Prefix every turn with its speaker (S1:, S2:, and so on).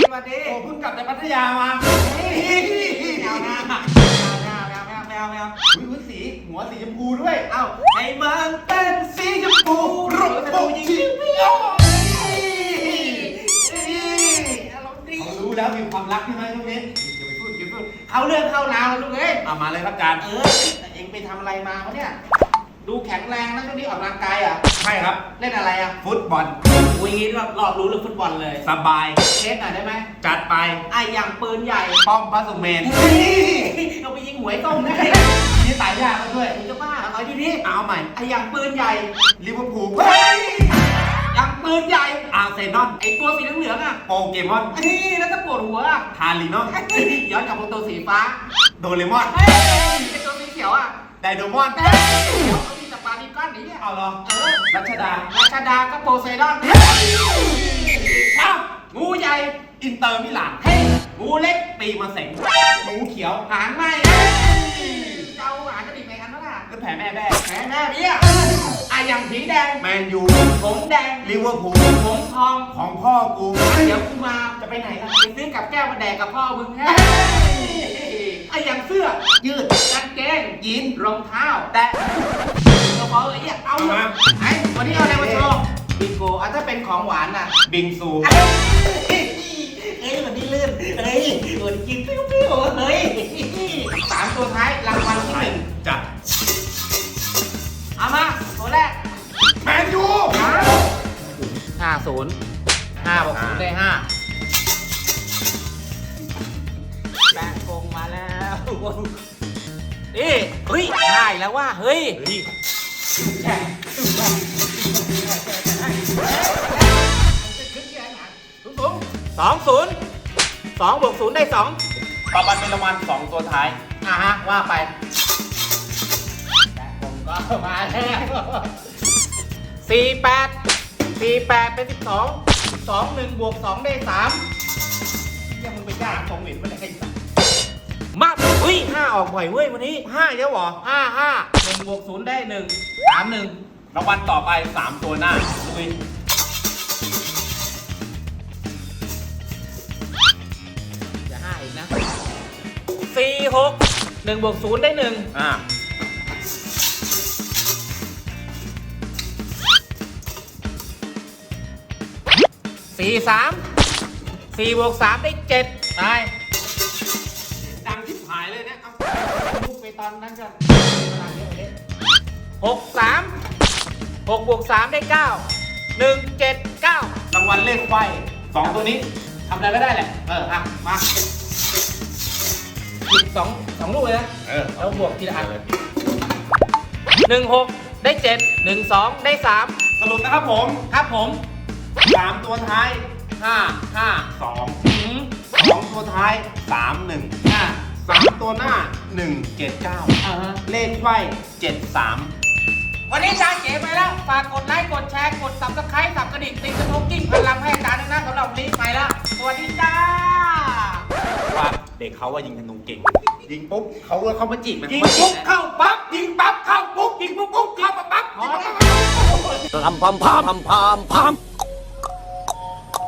S1: สวัสดี
S2: โอ้เพิ่งกลับจากพัทยามา
S1: เฮ้ยไม่เอานะไม่เอาไม่เอาไม่เอาไม่เอา
S2: อุ้ยอุ้ยสีหัวสีชมพูด้วย
S1: เอ้าให้มันเป็นสีชมพู
S2: รถโบกชิว
S1: อารมณ์ดี
S2: เขารู้แล้วมีความรักใช่ไหมตรงนี้
S1: อย่าไปพูดอย่าไปพูดเขาเรื่องเข้าราวลูกเอ้ย
S2: เอามาเลยครับอาจารย์
S1: เออแต่เองไปทำอะไรมาวะเนี่ย ดูแข็งแรงนะช่วงนี้ออกกำลังกายอะ
S2: ใช่ครับ
S1: เล่นอะไรอะ
S2: ฟุตบอล
S1: อุ้ยงี้รอบรอบรู้เรื่องฟุตบอลเลย
S2: สบาย
S1: เช็คหน่อยได้ไหม
S2: จัดไป
S1: ไอ้อย่างปืนใหญ่
S2: ป้อมพระสุเมน
S1: เอาไปยิงหวยต้มได้
S2: นี่ตายยากแล้วด้วย
S1: มึงจะบ้าเอาดีดี
S2: เอาใหม่
S1: ไอ้อย่างปืนใหญ่
S2: ลิเวอร์พูล
S1: อย่างปืนใหญ่
S2: อาร์เซนอล
S1: ไอ้ตัวสีเหลืองๆอะ
S2: โปเกมอน
S1: ไอ้นี่แล้วก็ปวดหัวอะ
S2: ทารินอน
S1: ย้อนกลับมาตัวสีฟ้า
S2: โดเรมอน
S1: เฮ้ยไอ้ตัวสีเขียวอะ
S2: ไดโดมอน
S1: เฮ้ยเดี๋ยวเขามีสปาร์ดีก้อนนี้อะ
S2: เอาเหรอ
S1: เออ
S2: รัชดา
S1: ราชดาก็โปไซดอน
S2: อ้าว
S1: งูใหญ่
S2: อินเตอร์มิลาน
S1: เฮ้ยงูเล็ก
S2: ปีมาเสงหมูเขียว
S1: หางไหมเฮ้ยเจ้าหางกระดิ่งไปกันเท่าไหร่
S2: ก็แผ่แม่แบ้
S1: แหมแม่เบี้ยไอ้อย่างผีแดง
S2: แมนยู
S1: ผมแดง
S2: ลิเวอร์พูล
S1: ผมทอง
S2: ของพ่อกู
S1: เดี๋ยวกูมาจะไปไหนล่ะไปซื้อกับแก้วมาแดกกับพ่อมึงไงไอ้อย่างเสื้อยืดกางเกงยีนรองเท้าแตะ กระเป๋าไอ้เหี้ยเอามาไอ้วันนี้เอาอะไรมาโชว์บิงโกอะถ้าเป็นของหวานน่ะ
S2: บิงซู
S1: เฮ้ยเฮ้ยวันนี้ลื่นเฮ้ยวันนี้กินเปรี้ยวๆเฮ้ยสามตัวท้ายรางวัลที่หนึ่ง
S2: จัด
S1: เอามาตัวแรก
S2: แมนยู
S1: ห้าศูนย์ห้าบวกศูนย์ได้ห้าแบงคงมาแล้วนี่เฮ้ยได้แล้วว่าเฮ้ย
S2: เฮ้ย
S1: สองศูนย์สองบวกศูนย์ได้สอง
S2: ต่อไปเป็นรางวัลสองตัวท้าย
S1: อะฮะ ว่าไปแบงคงก็มาแล้วสี่แปดสี่แปดเป็นสิบสองสองหนึ่งบวกสองได้สามยังมึงไปยากสองเหรียญไม่ได้ไอ้สัสมาอุ้ ยห้าออกบ่อยเว้ยวันนี้
S2: ห้าเยอะเหรอ
S1: ห้าห้าหนึ่งบวกศูนย์ได้หนึ่งสามหนึ่ง
S2: รางวัลต่อไปสามตัวหน้าลุย
S1: อย่าห้าอีกนะสี่หกหนึ่งบวกศูนย์ได้หนึ่ง
S2: อ่า
S1: สี่สามสี่บวกสามได้เจ็ดไป
S2: ดั
S1: ลูกไปตอนนั้นก็หกสามหกบวกสามได้เก้าหนึ่งเจ็ดเก้ารา
S2: งวัลเลขไขว้สองตัวนี้ทำอะไรก็ได้แหละ
S1: เอออะมาหยิบสองสองลูกเลยนะ
S2: เออ
S1: แล้วบวกทีละอันหนึ่งหกได้เจ็ดหนึ่งสองได้สาม
S2: สรุปนะครับผม
S1: ครับผม
S2: สามตัวท้ายห้าห้าสอง
S1: อืม
S2: สองตัวท้ายสามหนึ่ง
S1: อะ
S2: สามตัวหน้า หนึ่งเจ็ดเก้า
S1: อ่าฮะ
S2: เลขไขว้เจ็ดสาม
S1: วันนี้จานเก๋ไปแล้ว ฝากกดไลค์ กดแชร์ กดสับสไครต์สับกระดิ่งติดกระทงกิ้งพลังให้อาจารย์ด้วยนะสำหรับวันนี้ไปแล้ว สวัสดีจ้า
S2: ว่าเด็กเขาว่ายิงธนูเก่ง ยิงปุ๊บเขาก็เข้ามาจีบมัน
S1: ยิง
S2: มาจี
S1: ปุ๊
S2: บบนะ
S1: เข้าปั๊บ ยิงปั๊บเข้าปุ๊บ ยิงปุ๊บปุ๊บเข้าปั๊บปั๊บพอแล้ว
S3: Pam pam pam pam pam pam.